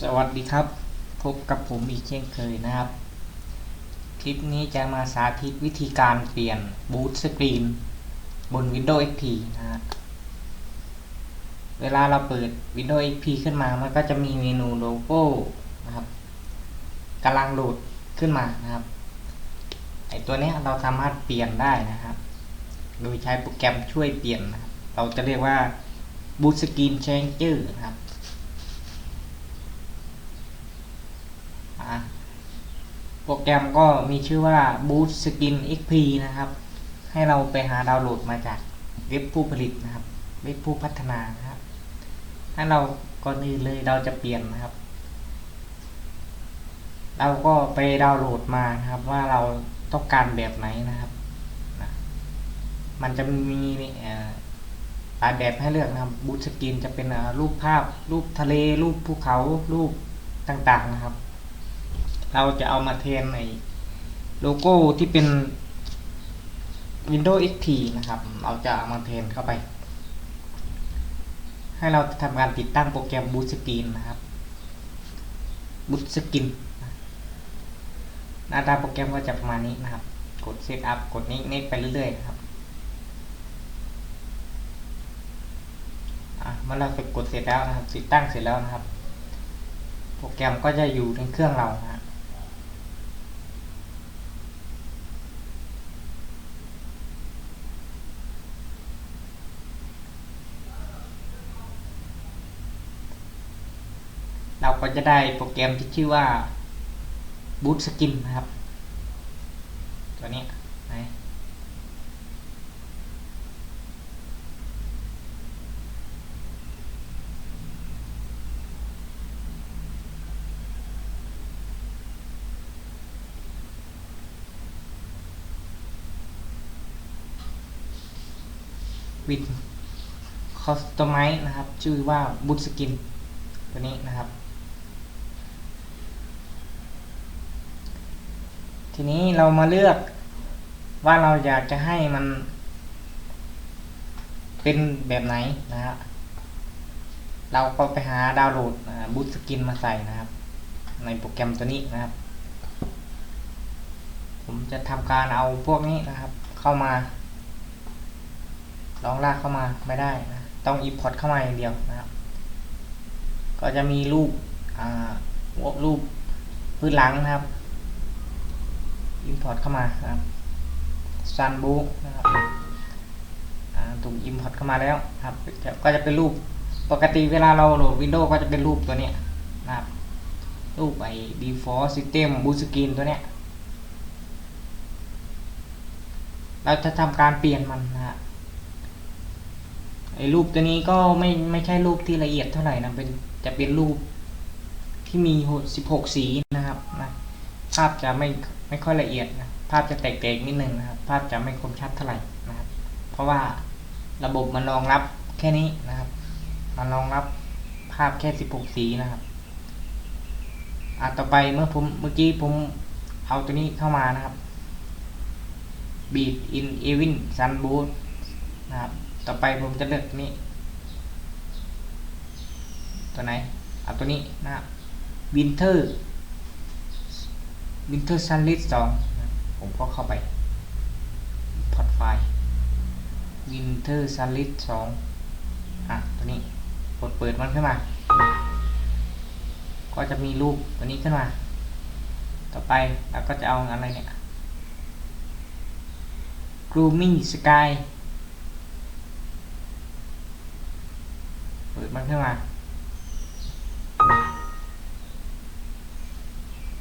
สวัสดีครับ พบกับผมอีกเช่นเคยนะครับ คลิปนี้จะมาสาธิตวิธีการเปลี่ยนบูตสกรีนบน Windows XP นะฮะเวลาเราเปิด Windows XP ขึ้นมา มันก็จะมีเมนูโลโก้นะครับกำลังโหลดขึ้นมานะครับไอตัวนี้เราสามารถเปลี่ยนได้นะครับ โดยใช้โปรแกรมช่วยเปลี่ยนนะครับ เราจะเรียกว่า Boot Screen Changer นะครับ อะ โปรแกรมก็มีชื่อว่า Boot Skin XP นะครับ ให้เราไปหาดาวน์โหลดมาจากเว็บผู้ผลิตนะครับ เว็บผู้พัฒนานะครับ ถ้าเราก่อนอื่นเลยเราจะเปลี่ยนนะครับ เราก็ไปดาวน์โหลดมานะครับ ว่าเราต้องการแบบไหนนะครับ มันจะมีอ่อหลายแบบให้เลือกนะครับ บูตสกินจะเป็นรูปภาพ รูปทะเล รูปภูเขา รูปต่างๆนะครับ เราจะเอามาเทนในโลโก้ที่เป็น Windows XP นะครับ เราจะเอามาเทนเข้าไป ให้เราทำการติดตั้งโปรแกรม Boot Screen นะครับ Boot Screen หน้าตาโปรแกรมก็จะประมาณนี้นะครับ กด Setup กดนี้นี้ไปเรื่อยๆนะครับเมื่อเรากดเสร็จแล้วนะครับติดตั้งเสร็จแล้วนะครับ โปรแกรมก็จะอยู่ในเครื่องเรานะฮะ เราก็จะได้โปรแกรมที่ชื่อว่า Boot Skin นะครับ ตัวนี้ไหนวิดคอสตอมไมนะครับ ชื่อว่า Boot Skin ตัวนี้นะครับ ทีนี้เรามาเลือกว่าเราอยากจะให้มัน เป็นแบบไหนนะฮะเราก็ไปหาดาวน์โหลดบูตสกินมาใส่นะครับ ในโปรแกรมตัวนี้นะครับ ผมจะทำการเอาพวกนี้นะครับ เข้ามาลองลากเข้ามาไม่ได้นะต้อง import เข้ามาอย่างเดียวนะครับ ก็จะมีรูปอ่ารูปพื้นหลังนะครับ import เข้ามานะครับ sunbook นะครับถูก import เข้ามาแล้วครับก็จะเป็นรูปปกติเวลาเราโหลด Windows ก็จะเป็นรูปตัวนี้นะครับ รูปไอ้ default system boot screen ตัวเนี้ยเราจะทำการเปลี่ยนมันนะฮะไอ้รูปตัวนี้ก็ไม่ไม่ใช่รูปที่ละเอียดเท่าไหร่นะเป็นจะเป็นรูปที่มี 16 สีนะครับนะ ภาพจะไม่ไม่ค่อยละเอียดนะภาพจะแตกๆนิดนึงนะครับ ภาพจะไม่คมชัดเท่าไหร่นะครับ เพราะว่าระบบมันรองรับแค่นี้นะครับ มันรองรับภาพแค่ 16 สีนะครับอะต่อไปเมื่อผมเมื่อกี้ผมเอาตัวนี้เข้ามานะครับ Beat in Evin Sun Boot นะครับ ต่อไปผมจะเลือกตัวนี้ ตัวไหน เอาตัวนี้นะครับ Winter Winter Sunlit 2นะผมก็เข้าไปพอร์ตไฟล์ Winter Sunlit 2อะ ตัวนี้กดเปิดมันขึ้นมา ก็จะมีรูปตัวนี้ขึ้นมา ต่อไปเราก็จะเอาอะไรเนี่ย Gloomy Sky เปิดมันขึ้นมา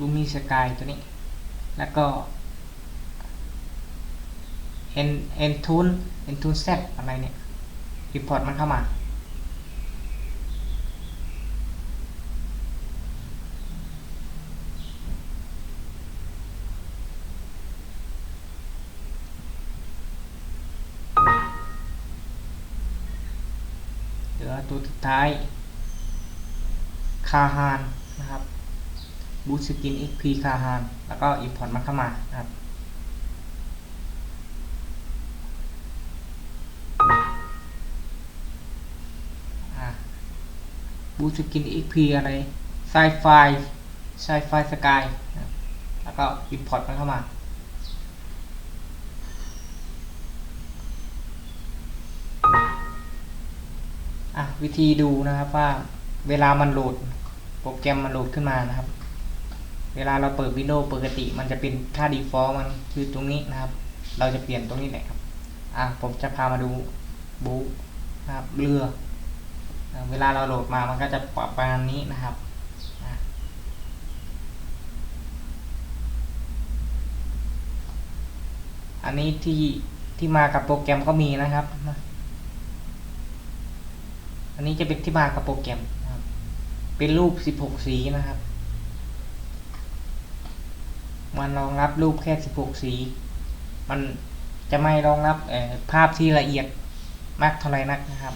กูมีสกายตัวนี้ แล้วก็ n n t u n n t u n z อะไรเนี่ย import มันเข้ามา เหลือตัวสุดท้าย คาฮานนะครับ บูตสกิน XP คาฮานแล้วก็ import มันเข้ามาครับบูตสกิน XP อะไรไซไฟไซไฟสกายแล้วก็ import มันเข้ามาอะวิธีดูนะครับว่าเวลามันโหลดโปรแกรมมันโหลดขึ้นมานะครับ เวลาเราเปิด Windows ปกติ มันจะเป็นค่า default มันคือตรงนี้นะครับ เราจะเปลี่ยนตรงนี้แหละครับ อะผมจะพามาดูบูนะครับเรืออเวลาเราโหลดมามันก็จะประมาณนี้นะครับอันนี้ที่ที่มากับโปรแกรมก็มีนะครับ อันนี้จะเป็นที่มากับโปรแกรมครับเป็นรูป 16 สีนะครับ มันรองรับรูปแค่ 16 สี มันจะไม่รองรับภาพที่ละเอียดมากเท่าไรนักนะครับ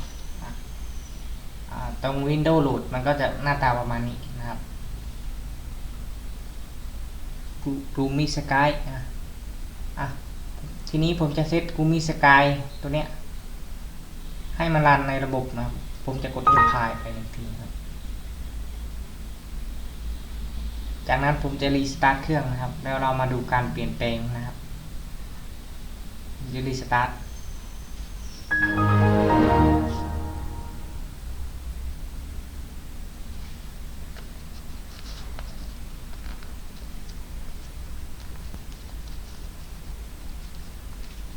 ตรง Windows Load มันก็จะหน้าตาประมาณนี้นะครับ g ูมิสกายอะทีนี้ผมจะเซต g ูมิสกายตัวเนี้ย ให้มันรันในระบบนะครับ ผมจะกด apply ไปหนึ่งทีครับ จากนั้นผมจะรีสตาร์ทเครื่องนะครับ แล้วเรามาดูการเปลี่ยนแปลงนะครับจะรีสตาร์ท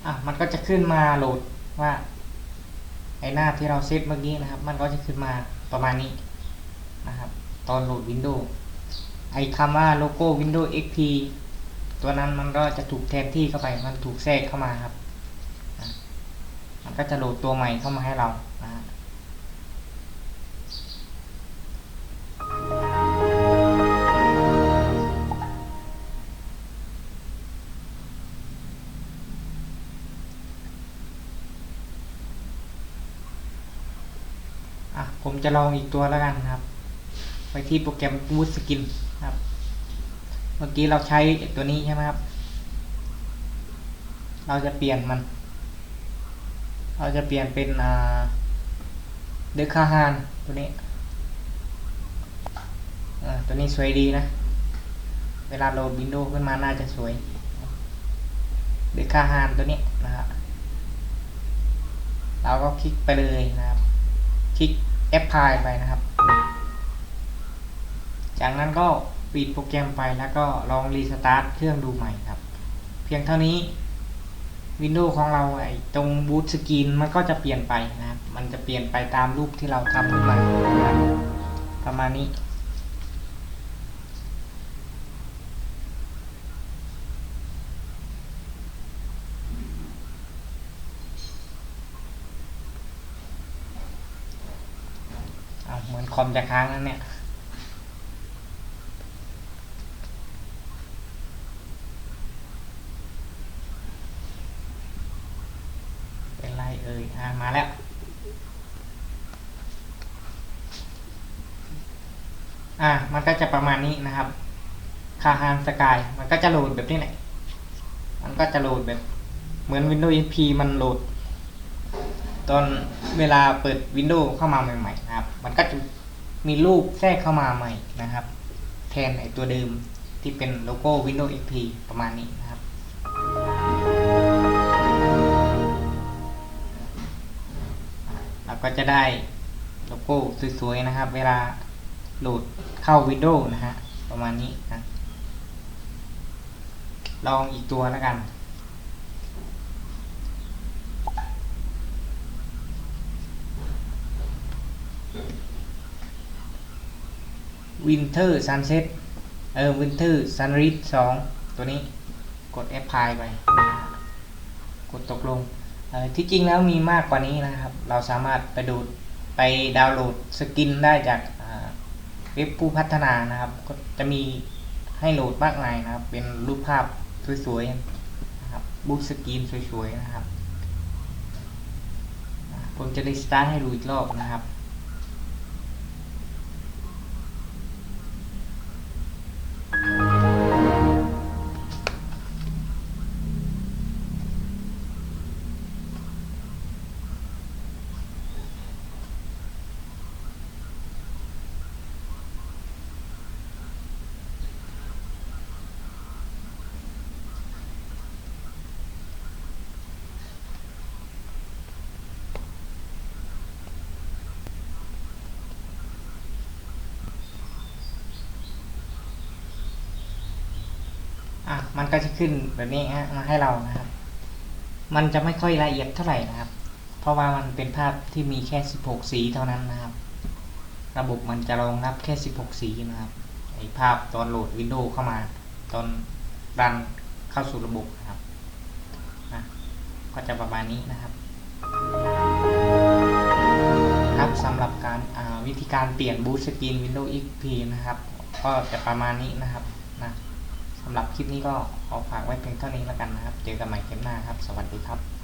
อะมันก็จะขึ้นมาโหลดว่าไอหน้าที่เราเซตเมื่อกี้นะครับ มันก็จะขึ้นมาประมาณนี้นะครับ ตอนโหลด Windows ไอคำว่าโลโก้ Windows XP ตัวนั้นมันก็จะถูกแทนที่เข้าไป มันถูกแทรกเข้ามาครับ มันก็จะโหลดตัวใหม่เข้ามาให้เรานะอะผมจะลองอีกตัวแล้วกันครับ ไปที่โปรแกรม Wood Skin เมื่อกี้เราใช้ตัวนี้ใช่ไหมครับ เราจะเปลี่ยนมัน เราจะเปลี่ยนเป็นเดคาฮานตัวนี้ตัวนี้สวยดีนะ เวลาโหลดวินโดว์ขึ้นมาน่าจะสวย เดคาฮานตัวนี้นะครับเราก็คลิกไปเลยนะครับ คลิกแอปพลายไปนะครับ จากนั้นก็ ปิดโปรแกรมไปแล้วก็ลองรีสตาร์ทเครื่องดูใหม่ครับ เพียงเท่านี้ Windows ของเราไอ้ตรงบูตสกรีนมันก็จะเปลี่ยนไปนะครับ มันจะเปลี่ยนไปตามรูปที่เราทำขึ้นมาประมาณนี้เอาเหมือนคอมจะค้างแล้วเนี่ย เป็นไรเอ่ยอ่ามาแล้ว อ่ามันก็จะประมาณนี้นะครับคาฮานสกายมันก็จะโหลดแบบนี้แหละมันก็จะโหลดแบบ เหมือน Windows XP มันโหลด ตอนเวลาเปิด Windows เข้ามาใหม่ๆนะครับ มันก็จะมีรูปแทรกเข้ามาใหม่นะครับ แทนไอตัวเดิมที่เป็นโลโก้ Windows XP ประมาณนี้นะครับเราก็จะได้โลโก้สวยๆนะครับ เวลา โหลดเข้า Windows นะฮะ ประมาณนี้นะ ลองอีกตัวแล้วกัน Winter Sunset เออ Winter Sunrise 2ตัวนี้กด Apply ไป กดตกลงที่จริงแล้วมีมากกว่านี้นะครับ เราสามารถไปดูไปดาวน์โหลดสกินได้จาก เว็บผู้พัฒนานะครับ ก็จะมีให้โหลดมากมายนะครับ เป็นรูปภาพสวยๆนะครับบุ๊กสกรีนสวยๆนะครับ ผมจะรีสตาร์ทให้ดูอีกรอบนะครับ อะมันก็จะขึ้นแบบนี้ฮะมาให้เรานะครับ มันจะไม่ค่อยละเอียดเท่าไหร่นะครับ เพราะว่ามันเป็นภาพที่มีแค่ 16 สีเท่านั้นนะครับ ระบบมันจะรองรับแค่ 16 สีนะครับไอภาพตอนโหลด Windows เข้ามา ตอนรันเข้าสู่ระบบนะครับอะก็จะประมาณนี้นะครับครับสำหรับการวิธีการเปลี่ยนบูตสกรีน Windows XP นะครับ ก็จะประมาณนี้นะครับ สำหรับคลิปนี้ก็ขอฝากไว้เพียงเท่านี้แล้วกันนะครับ เจอกันใหม่คลิปหน้าครับ สวัสดีครับ